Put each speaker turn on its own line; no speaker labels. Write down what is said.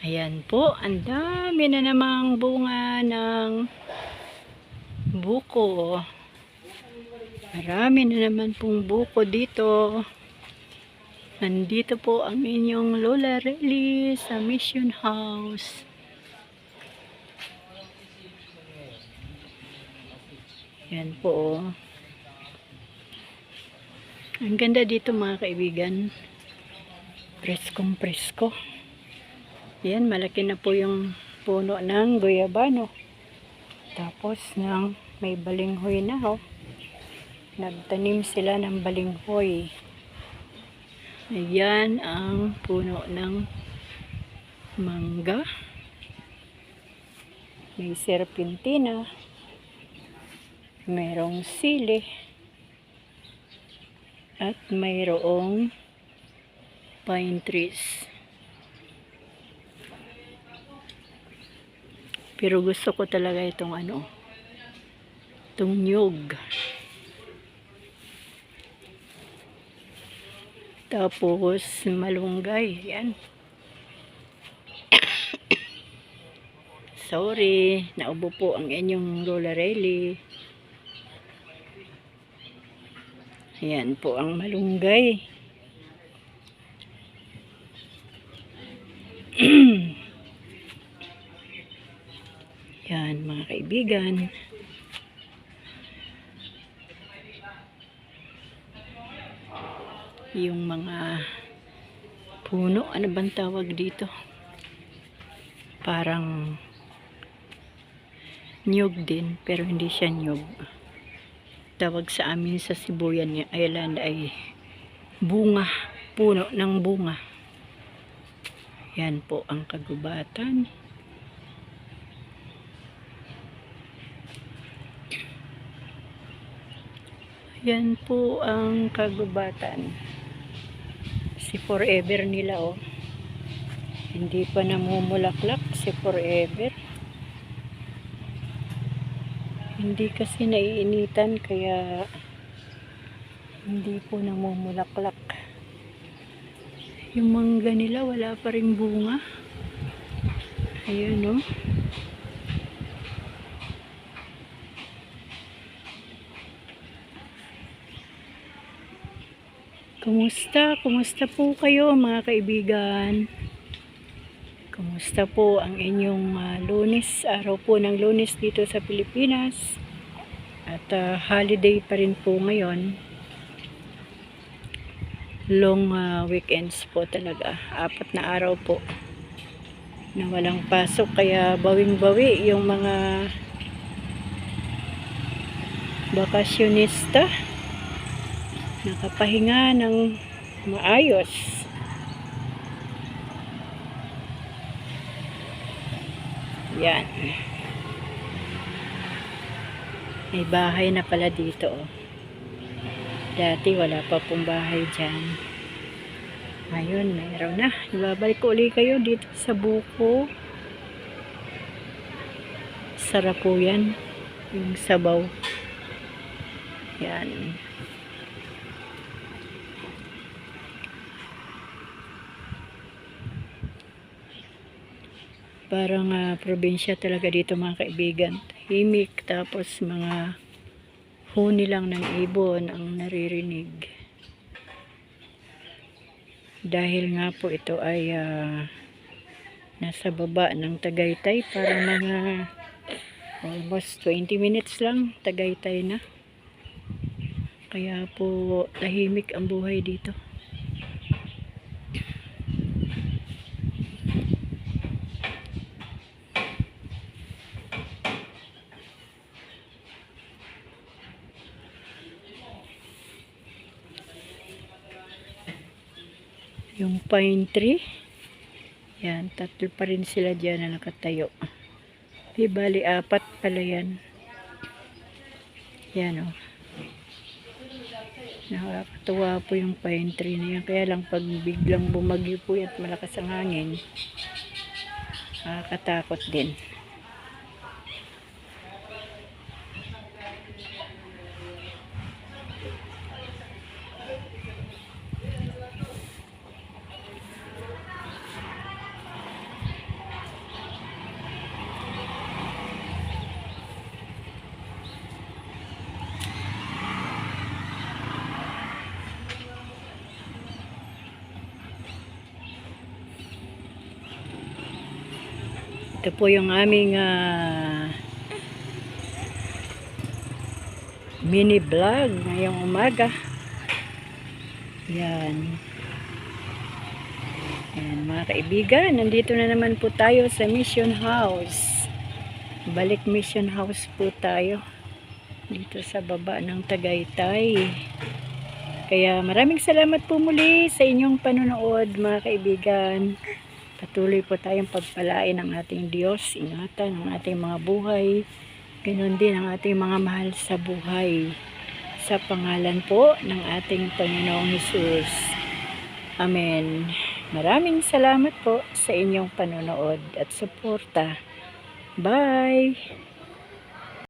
Ayan po, ang dami na namang bunga ng buko. Marami na naman pong buko dito. Nandito po ang inyong Lola Relly sa Mission House. Yan po. oh. Ang ganda dito mga kaibigan. Preskong presko. Yan, malaki na po yung puno ng guyabano. Tapos ng may balinghoy na ho. Nagtanim sila ng balinghoy. Ayan ang puno ng mangga. May serpentina. Merong sili. At mayroong pine trees. Pero gusto ko talaga itong ano, itong nyug. Tapos malunggay, yan. Sorry, naubo po ang inyong Lola Rayleigh. Yan po ang malunggay. Yan mga kaibigan. Yung mga puno, ano bang tawag dito? Parang nyug din, pero hindi siya nyug. Tawag sa amin sa Sibuyan Island ay bunga, puno ng bunga. Yan po ang kagubatan. Yan po ang kagubatan. Si forever nila oh. Hindi pa namumulaklak si forever. Hindi kasi naiinitan kaya hindi po namumulaklak. Yung mangga nila wala pa rin bunga. Ayun oh. Kumusta? Kumusta po kayo mga kaibigan? Kumusta po ang inyong ah, lunes? Araw po ng lunes dito sa Pilipinas. At ah, holiday pa rin po ngayon. Long ah, weekends po talaga. Apat na araw po na walang pasok kaya bawing-bawi yung mga bakasyonista nakapahinga ng maayos. Yan. May bahay na pala dito. Oh. Dati wala pa pong bahay dyan. Ngayon, mayroon na. Ibabalik ko ulit kayo dito sa buko. Sarap po yan. Yung sabaw. Yan. Parang ah, probinsya talaga dito mga kaibigan. Himik tapos mga huni lang ng ibon ang naririnig. Dahil nga po ito ay ah, nasa baba ng Tagaytay para mga almost 20 minutes lang Tagaytay na. Kaya po tahimik ang buhay dito. Yung pine tree. Yan, tatlo pa rin sila dyan na nakatayo. Di bali apat pala yan. Yan o nakakatuwa po yung pine tree na yan. Kaya lang pag biglang bumagyo po yan at malakas ang hangin nakakatakot din Ito po yung aming ah, mini vlog ngayong umaga. Yan. Yan mga kaibigan, nandito na naman po tayo sa Mission House. Balik Mission House po tayo. Dito sa baba ng Tagaytay. Kaya maraming salamat po muli sa inyong panonood mga kaibigan. Patuloy po tayong pagpalain ng ating Diyos, ingatan ang ating mga buhay, ganoon din ang ating mga mahal sa buhay. Sa pangalan po ng ating Panginoong Hesus. Amen. Maraming salamat po sa inyong panonood at suporta. Bye!